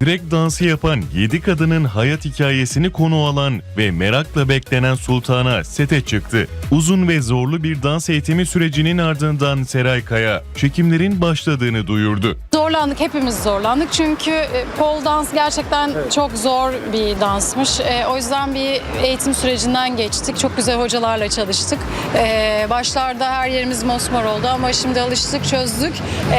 Direkt dansı yapan 7 kadının hayat hikayesini konu alan ve merakla beklenen Sultan'a sete çıktı. Uzun ve zorlu bir dans eğitimi sürecinin ardından Seray Kaya çekimlerin başladığını duyurdu. Zorlandık, hepimiz zorlandık çünkü e, pole dans gerçekten çok zor bir dansmış. E, o yüzden bir eğitim sürecinden geçtik. Çok güzel hocalarla çalıştık. E, başlarda her yerimiz mosmor oldu ama şimdi alıştık, çözdük. E,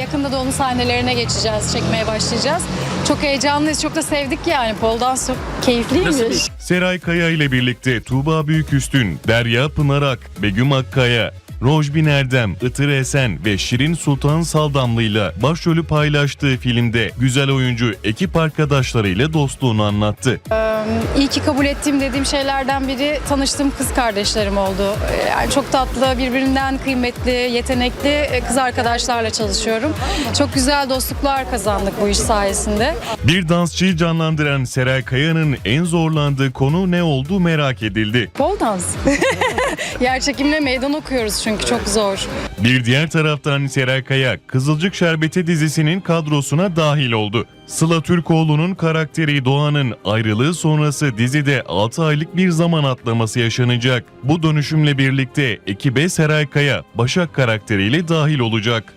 yakında da onun sahnelerine geçeceğiz, çekmeye başlayacağız. Çok heyecanlıyız, çok da sevdik yani. Pole dans çok keyifliymiş. Seray Kaya ile birlikte Tuğba Büyüküstün, Derya Pınarak, Begüm Akkaya, Rojbin Erdem, Itır Esen ve Şirin Sultan Saldamlı ile başrolü paylaştığı filmde güzel oyuncu ekip arkadaşlarıyla dostluğunu anlattı. İyi ki kabul ettiğim dediğim şeylerden biri tanıştığım kız kardeşlerim oldu. Ee, Yani çok tatlı, birbirinden kıymetli, yetenekli e, kız arkadaşlarla çalışıyorum. Çok güzel dostluklar kazandık bu iş sayesinde. Bir dansçıyı canlandıran Seray Kaya'nın en zorlandığı konu ne oldu merak edildi. Pole dans. Yer çekimle meydan okuyoruz çünkü çok zor. Bir diğer taraftan Seray Kaya, Kızılcık Şerbeti dizisinin kadrosuna dahil oldu. Sıla Türkoğlu'nun karakteri Doğan'ın ayrılığı sonrası dizide 6 aylık bir zaman atlaması yaşanacak. Bu dönüşümle birlikte ekibe Seray Kaya, Başak karakteriyle dahil olacak.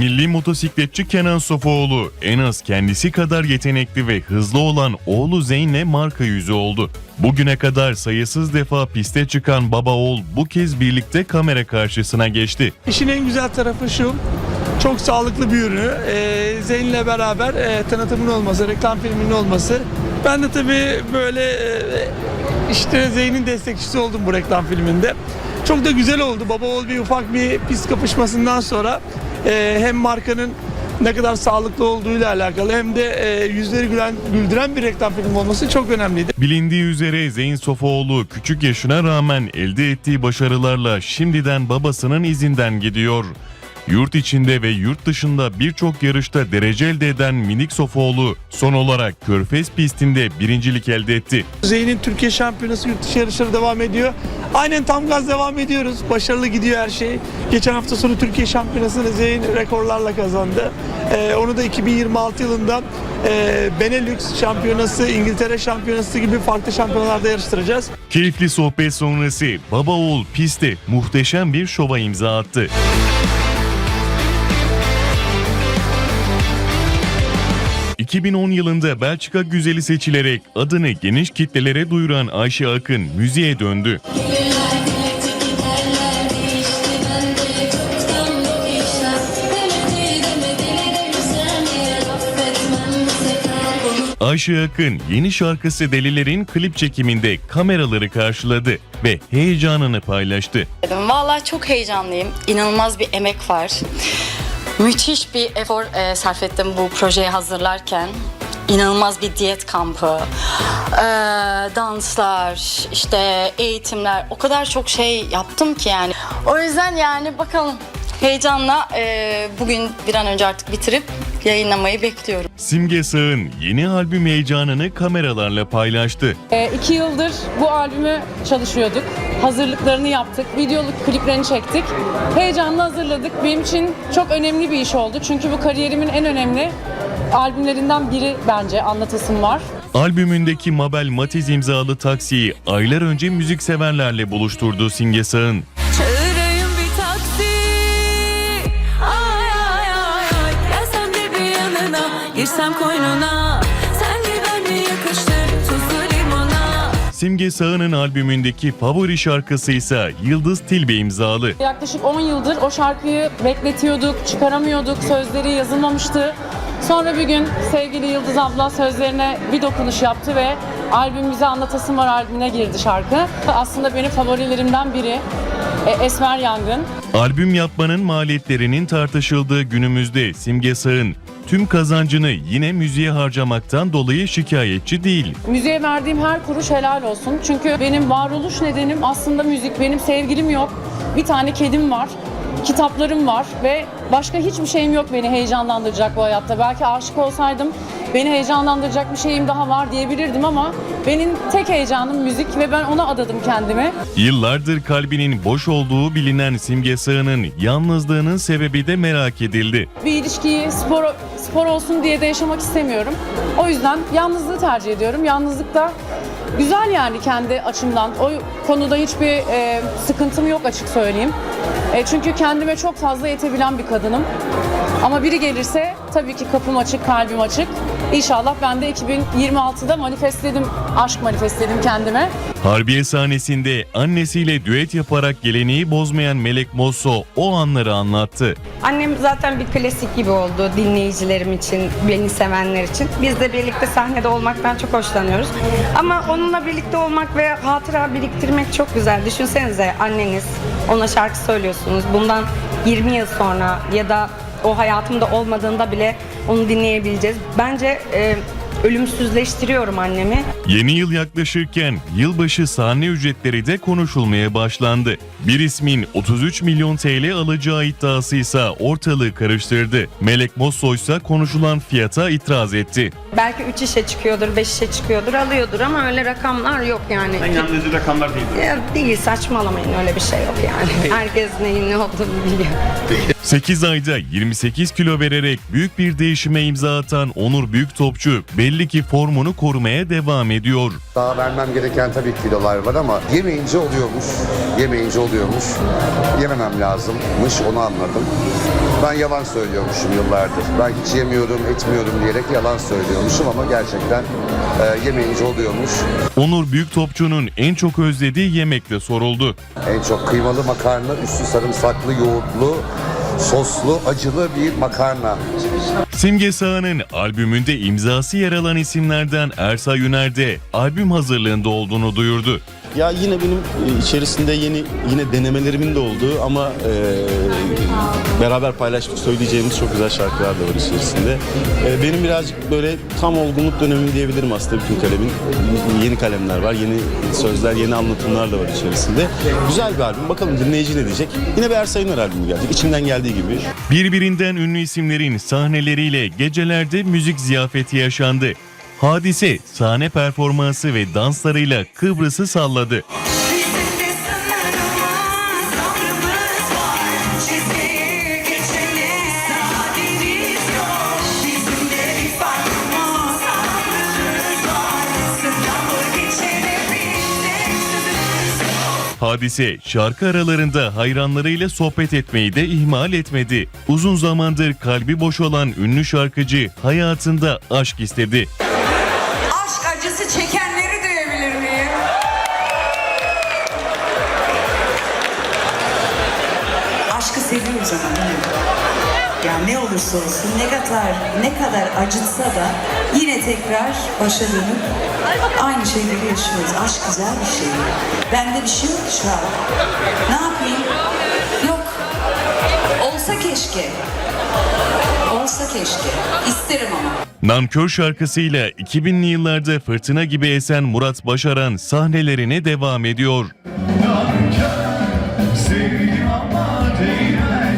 Milli motosikletçi Kenan Sofuoğlu en az kendisi kadar yetenekli ve hızlı olan oğlu Zeyn'le marka yüzü oldu. Bugüne kadar sayısız defa piste çıkan baba oğul bu kez birlikte kamera karşısına geçti. İşin en güzel tarafı şu. Çok sağlıklı bir ürünü. Ee, Zeyn'le beraber e, tanıtımın olması, reklam filminin olması. Ben de tabii böyle e, işte Zeyn'in destekçisi oldum bu reklam filminde. Çok da güzel oldu. Baba oğul bir ufak bir pist kapışmasından sonra e, hem markanın ne kadar sağlıklı olduğuyla alakalı hem de e, yüzleri gülen, güldüren bir reklam filmi olması çok önemliydi. Bilindiği üzere Zeyn Sofuoğlu küçük yaşına rağmen elde ettiği başarılarla şimdiden babasının izinden gidiyor. Yurt içinde ve yurt dışında birçok yarışta derece elde eden Minik Sofuoğlu son olarak Körfez pistinde birincilik elde etti. Zeyn'in Türkiye Şampiyonası yurt dışı yarışları devam ediyor. Aynen tam gaz devam ediyoruz. Başarılı gidiyor her şey. Geçen hafta sonu Türkiye Şampiyonası'nı Zeyn rekorlarla kazandı. Ee, onu da 2026 yılında e, Benelux Şampiyonası, İngiltere Şampiyonası gibi farklı şampiyonalarda yarıştıracağız. Keyifli sohbet sonrası baba oğul pistte muhteşem bir şova imza attı. ...2010 yılında Belçika güzeli seçilerek adını geniş kitlelere duyuran Ayşe Akın müziğe döndü. Ayşe Akın yeni şarkısı Deliler'in klip çekiminde kameraları karşıladı ve heyecanını paylaştı. Vallahi çok heyecanlıyım. İnanılmaz bir emek var. Müthiş bir efor e, sarf ettim bu projeyi hazırlarken. İnanılmaz bir diyet kampı, e, danslar, işte eğitimler. O kadar çok şey yaptım ki yani. O yüzden yani bakalım heyecanla e, bugün bir an önce artık bitirip yayınlamayı bekliyorum. Simge Sağ'ın yeni albüm heyecanını kameralarla paylaştı. E, iki yıldır bu albümü çalışıyorduk. Hazırlıklarını yaptık. Videoluk kliplerini çektik. Heyecanla hazırladık. Benim için çok önemli bir iş oldu. Çünkü bu kariyerimin en önemli albümlerinden biri bence anlatasım var. Albümündeki Mabel Matiz imzalı taksiyi aylar önce müzikseverlerle buluşturdu Simge Sağ'ın. Girsem koynuna Sen gibi mi yakışır Tuzlu limona Simge Sağ'ın albümündeki favori şarkısı ise Yıldız Tilbe imzalı. Yaklaşık 10 yıldır o şarkıyı bekletiyorduk, çıkaramıyorduk, sözleri yazılmamıştı. Sonra bir gün sevgili Yıldız abla sözlerine bir dokunuş yaptı ve albümümüze Anlatasım Var albümüne girdi şarkı. Aslında benim favorilerimden biri Esmer Yangın. Albüm yapmanın maliyetlerinin tartışıldığı günümüzde Simge Sağ'ın tüm kazancını yine müziğe harcamaktan dolayı şikayetçi değil. Müziğe verdiğim her kuruş helal olsun. Çünkü benim varoluş nedenim aslında müzik. Benim sevgilim yok. Bir tane kedim var. Kitaplarım var ve başka hiçbir şeyim yok beni heyecanlandıracak bu hayatta. Belki aşık olsaydım beni heyecanlandıracak bir şeyim daha var diyebilirdim ama benim tek heyecanım müzik ve ben ona adadım kendimi. Yıllardır kalbinin boş olduğu bilinen Simge Sağ'ın yalnızlığının sebebi de merak edildi. Bir ilişkiyi spor, spor olsun diye de yaşamak istemiyorum. O yüzden yalnızlığı tercih ediyorum. Yalnızlık da güzel yani kendi açımdan. O konuda hiçbir e, sıkıntım yok açık söyleyeyim. E, çünkü kendime çok fazla yetebilen bir kadınım. Ama biri gelirse tabii ki kapım açık, kalbim açık. İnşallah ben de 2026'da manifestledim, aşk manifestledim kendime. Harbiye sahnesinde annesiyle düet yaparak geleneği bozmayan Melek Mosso o anları anlattı. Annem zaten bir klasik gibi oldu dinleyicilerim için, beni sevenler için. Biz de birlikte sahnede olmaktan çok hoşlanıyoruz. Ama onunla birlikte olmak ve hatıra biriktirmek çok güzel. Düşünsenize anneniz, ona şarkı söylüyorsunuz. Bundan 20 yıl sonra ya da o hayatımda olmadığında bile onu dinleyebileceğiz. Bence e, ölümsüzleştiriyorum annemi. Yeni yıl yaklaşırken yılbaşı sahne ücretleri de konuşulmaya başlandı. Bir ismin 33 milyon TL alacağı iddiası ise ortalığı karıştırdı. Melek Mosso ise konuşulan fiyata itiraz etti. Belki 3 işe çıkıyordur, 5 işe çıkıyordur, alıyordur ama öyle rakamlar yok yani. İnandırıcı rakamlar değil. Ya değil saçmalamayın öyle bir şey yok yani. Herkes neyin ne olduğunu biliyor. 8 ayda 28 kilo vererek büyük bir değişime imza atan Onur Büyüktopçu belli ki formunu korumaya devam ediyor. Daha vermem gereken tabii kilolar var ama yemeyince oluyormuş. Yemeyince oluyormuş. Yememem lazımmış onu anladım. Ben yalan söylüyormuşum yıllardır. Ben hiç yemiyorum, etmiyorum diyerek yalan söylüyormuşum ama gerçekten e, yemeyince oluyormuş. Onur Büyüktopçu'nun en çok özlediği yemekle soruldu. En çok kıymalı makarna, üstü sarımsaklı, yoğurtlu, soslu, acılı bir makarna. Simge Sağ'ın albümünde imzası yer alan isimlerden Ersa Yüner de albüm hazırlığında olduğunu duyurdu. Ya yine benim e, içerisinde yeni yine denemelerimin de olduğu ama e, beraber paylaştık söyleyeceğimiz çok güzel şarkılar da var içerisinde. E, benim birazcık böyle tam olgunluk dönemim diyebilirim aslında bütün kalemin. Yeni kalemler var, yeni sözler, yeni anlatımlar da var içerisinde. Güzel bir albüm. Bakalım dinleyici ne diyecek? Yine bir Ersa Yüner albümü gelecek. İçimden geldiği gibi. Birbirinden ünlü isimlerin sahneleriyle gecelerde müzik ziyafeti yaşandı. Hadise sahne performansı ve danslarıyla Kıbrıs'ı salladı. Hadise şarkı aralarında hayranlarıyla sohbet etmeyi de ihmal etmedi. Uzun zamandır kalbi boş olan ünlü şarkıcı hayatında aşk istedi. aşk acısı çekenleri duyabilir miyim? Aşkı seviyoruz ama? Ya ne olursa olsun ne kadar ne kadar acıtsa da yine tekrar başa dönüp aynı şeyleri yaşıyoruz. Aşk güzel bir şey. Bende bir şey yok şu an. Ne yapayım? Yok. Olsa keşke. Olsa keşke. İsterim ama. Nankör şarkısıyla 2000'li yıllarda fırtına gibi esen Murat Başaran sahnelerine devam ediyor. Sevdim ama değmezsin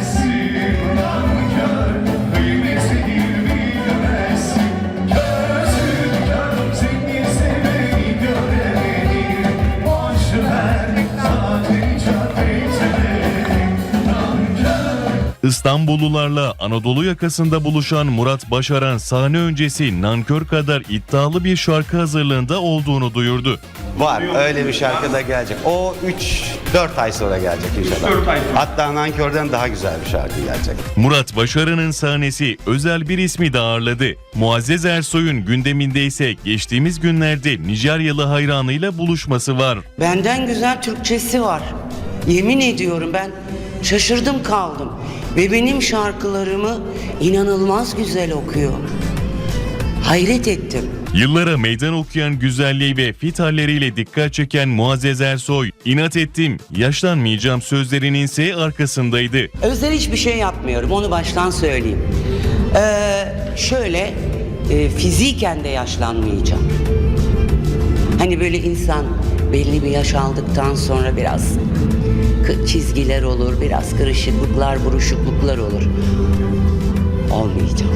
İstanbullularla Anadolu yakasında buluşan Murat Başaran sahne öncesi nankör kadar iddialı bir şarkı hazırlığında olduğunu duyurdu. Var öyle bir şarkı da gelecek. O 3-4 ay sonra gelecek inşallah. Hatta Nankör'den daha güzel bir şarkı gelecek. Murat Başaran'ın sahnesi özel bir ismi de ağırladı. Muazzez Ersoy'un gündeminde ise geçtiğimiz günlerde Nijeryalı hayranıyla buluşması var. Benden güzel Türkçesi var. Yemin ediyorum ben şaşırdım kaldım. Ve benim şarkılarımı inanılmaz güzel okuyor. Hayret ettim. Yıllara meydan okuyan güzelliği ve fit halleriyle dikkat çeken Muazzez Ersoy, inat ettim, yaşlanmayacağım sözlerinin ise arkasındaydı. Özel hiçbir şey yapmıyorum onu baştan söyleyeyim. Ee, şöyle e, fiziken de yaşlanmayacağım. Hani böyle insan belli bir yaş aldıktan sonra biraz çizgiler olur, biraz kırışıklıklar, buruşukluklar olur. Olmayacağım.